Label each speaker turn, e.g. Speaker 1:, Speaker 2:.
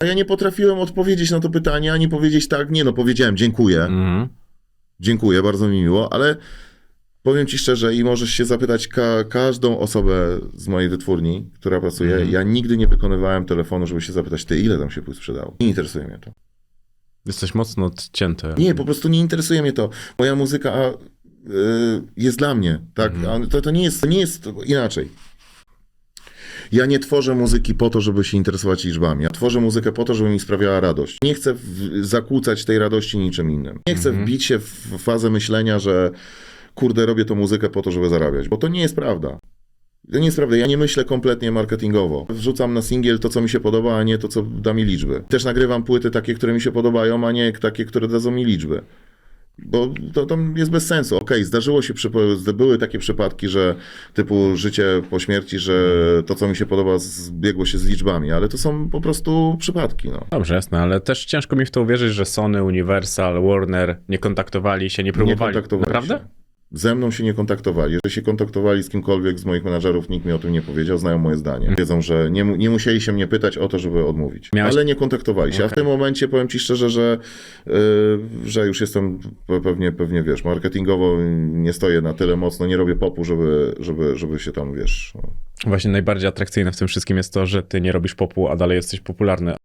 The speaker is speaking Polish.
Speaker 1: A ja nie potrafiłem odpowiedzieć na to pytanie, ani powiedzieć tak, nie no, powiedziałem dziękuję,
Speaker 2: Mhm.
Speaker 1: dziękuję, bardzo mi miło, ale powiem ci szczerze i możesz się zapytać ka- każdą osobę z mojej wytwórni, która pracuje,
Speaker 2: Mhm.
Speaker 1: ja nigdy nie wykonywałem telefonu, żeby się zapytać, ty ile tam się płyt sprzedało. Nie interesuje mnie to.
Speaker 2: Jesteś mocno odcięty.
Speaker 1: Nie, po prostu nie interesuje mnie to. Moja muzyka a, y, jest dla mnie, tak?
Speaker 2: Mhm.
Speaker 1: To, to nie jest, to nie jest inaczej. Ja nie tworzę muzyki po to, żeby się interesować liczbami. Ja tworzę muzykę po to, żeby mi sprawiała radość. Nie chcę zakłócać tej radości niczym innym. Nie chcę
Speaker 2: Mhm.
Speaker 1: wbić się w fazę myślenia, że kurde, robię tą muzykę po to, żeby zarabiać, bo to nie jest prawda. To nie jest prawda. Ja nie myślę kompletnie marketingowo. Wrzucam na singiel to, co mi się podoba, a nie to, co da mi liczby. Też nagrywam płyty takie, które mi się podobają, a nie takie, które dadzą mi liczby. Bo to, to jest bez sensu. Okej, zdarzyło się, były takie przypadki, że typu życie po śmierci, że to, co mi się podoba, zbiegło się z liczbami, ale to są po prostu przypadki. No.
Speaker 2: Dobrze, jasne, ale też ciężko mi w to uwierzyć, że Sony, Universal, Warner nie kontaktowali się, nie
Speaker 1: Nie
Speaker 2: próbowali.
Speaker 1: kontaktowali
Speaker 2: Naprawdę?
Speaker 1: się. Ze mną się nie kontaktowali. Jeżeli się kontaktowali z kimkolwiek z moich menadżerów, nikt mi o tym nie powiedział, znają moje zdanie. Wiedzą, że nie, nie musieli się mnie pytać o to, żeby odmówić.
Speaker 2: Miałeś-
Speaker 1: Ale nie kontaktowali się. A w tym momencie powiem ci szczerze, że, yy, że już jestem pe- pewnie, pewnie, wiesz, marketingowo nie stoję na tyle mocno, nie robię popu, żeby, żeby, żeby się tam, wiesz... no.
Speaker 2: Właśnie najbardziej atrakcyjne w tym wszystkim jest to, że ty nie robisz popu, a dalej jesteś popularny.